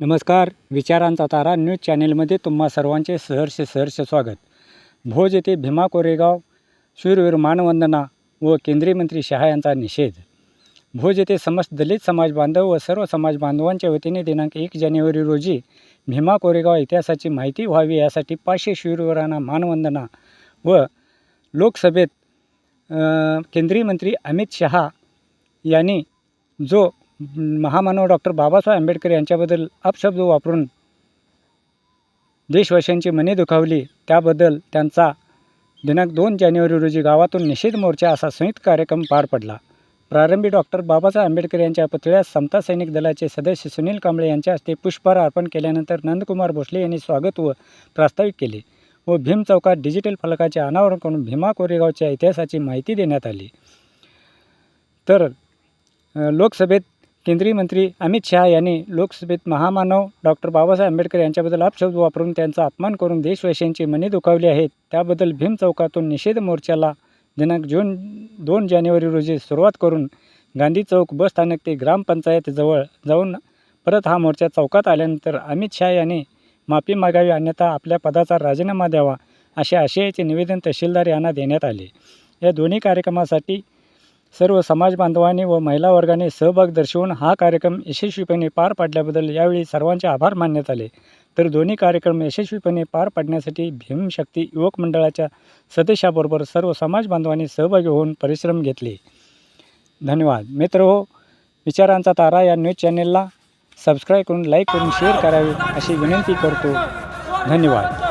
नमस्कार विचारांचा तारा न्यूज चॅनेलमध्ये तुम्हा सर्वांचे सहर्ष सहर्ष स्वागत. भोज येथे भीमा कोरेगाव शूरवीर मानवंदना व केंद्रीय मंत्री शहा यांचा निषेध. भोज येथे समस्त दलित समाज बांधव व सर्व समाज बांधवांच्या वतीने दिनांक एक जानेवारी रोजी भीमा कोरेगाव इतिहासाची माहिती व्हावी यासाठी पाचशे शूरवीरांना मानवंदना व लोकसभेत केंद्रीय मंत्री अमित शहा यांनी जो महामानव डॉक्टर बाबासाहेब आंबेडकर यांच्याबद्दल अपशब्द वापरून देशवासियांची मने दुखावली त्याबद्दल त्यांचा दिनांक दोन जानेवारी रोजी गावातून निषेध मोर्चा असा संयुक्त कार्यक्रम पार पडला. प्रारंभी डॉक्टर बाबासाहेब आंबेडकर यांच्या पुतळ्यास समता सैनिक दलाचे सदस्य सुनील कांबळे यांच्या हस्ते पुष्पहार अर्पण केल्यानंतर नंदकुमार भोसले यांनी स्वागत व प्रास्ताविक केले व भीम चौकात डिजिटल फलकाचे अनावरण करून भीमा कोरेगावच्या इतिहासाची माहिती देण्यात आली. तर लोकसभेत केंद्रीय मंत्री अमित शहा यांनी लोकसभेत महामानव डॉक्टर बाबासाहेब आंबेडकर यांच्याबद्दल अपशब्द वापरून त्यांचा अपमान करून देशवासियांची मने दुखावली आहेत. त्याबद्दल भीम चौकातून निषेध मोर्चाला दिनांक जून दोन जानेवारी रोजी सुरुवात करून गांधी चौक बस स्थानक ते ग्रामपंचायतजवळ जाऊन परत हा मोर्चा चौकात आल्यानंतर अमित शहा यांनी माफी मागावी अन्यथा आपल्या पदाचा राजीनामा द्यावा असे आशयाचे निवेदन तहसीलदार यांना देण्यात आले. या दोन्ही कार्यक्रमासाठी सर्व समाज बांधवांनी व महिला वर्गाने सहभाग दर्शवून हा कार्यक्रम यशस्वीपणे पार पाडल्याबद्दल यावेळी सर्वांचे आभार मानण्यात आले. तर दोन्ही कार्यक्रम यशस्वीपणे पार पाडण्यासाठी भीमशक्ती युवक मंडळाच्या सदस्याबरोबर सर्व समाज बांधवांनी सहभागी होऊन परिश्रम घेतले. धन्यवाद. मित्र हो विचारांचा तारा या न्यूज चॅनेलला सबस्क्राईब करून लाईक करून शेअर करावे अशी विनंती करतो. धन्यवाद.